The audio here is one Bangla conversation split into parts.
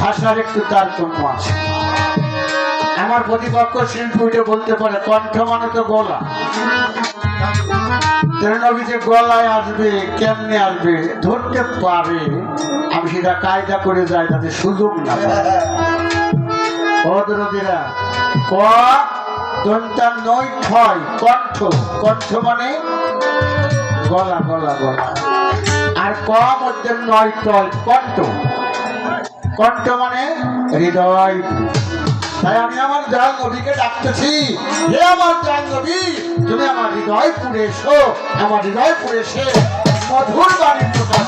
ভাষার একটু তারতম্য আছে। আমার প্রতিপক্ষ শিল্পীটা বলতে পারে, কণ্ঠ মানে তো গলা। যে গলায় আসবে, কেমনে আসবে, ধরতে পারে? আমি সেটা কায়দা করে যাই, তাতে সুযোগ না দন্তা নয় ছয়, কণ্ঠ। কণ্ঠ মানে গলা গলা গলা। আর ক মধ্যে নয় টয় কণ্ঠ। কণ্ঠ মানে হৃদয়। তাই আমি আমার দয়াল নবীকে ডাকতেছি, হে আমার দয়াল নবী, তুমি আমার হৃদয় পুরে এসো, আমার হৃদয় পুরে এসে মধুর বাণী প্রকাশ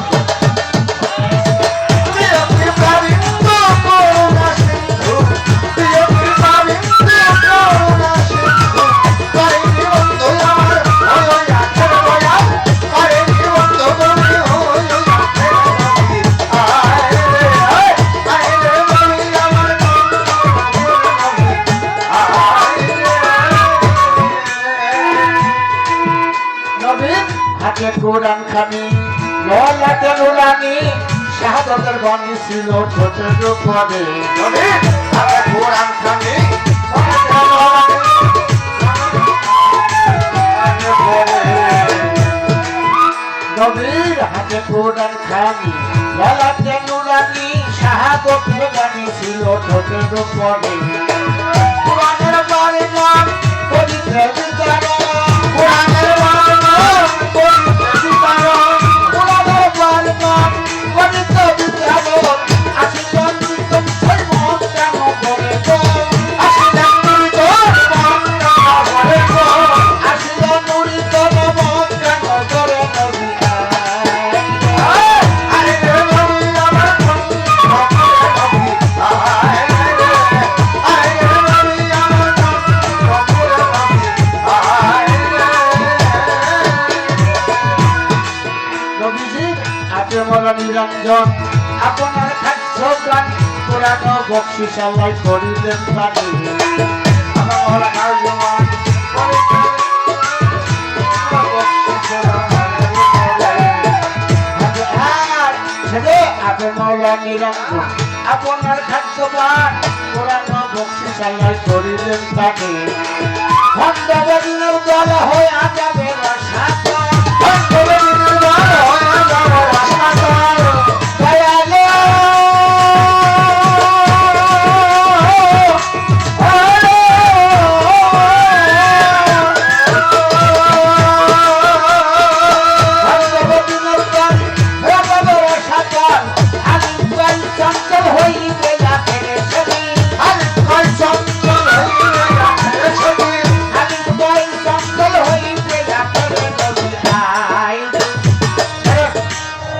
হাতে কোরআন খানি ললাটে নুরানি শাহাদতের বাণী ছিল ঠোঁটের উপরে। হাতে কোরআন খানি। ললাটে নুরানি, নবীর হাতে কোরআন খানি ললাটে নুরানি শাহাদতের বাণী ছিল ঠোঁটের উপরে। কোরআনের বাণী নাম করিতে বিচারণ নিরঞ্জন আপনার খাদ্য প্রাণ পুরাণ বক্সিসালাই করিলেন প্রাণী আমার নিরঞ্জন আপনার খাদ্য প্রাণ পুরাণ বক্সিসালাই করিলেন প্রাণী হয়ে যাবে সাথে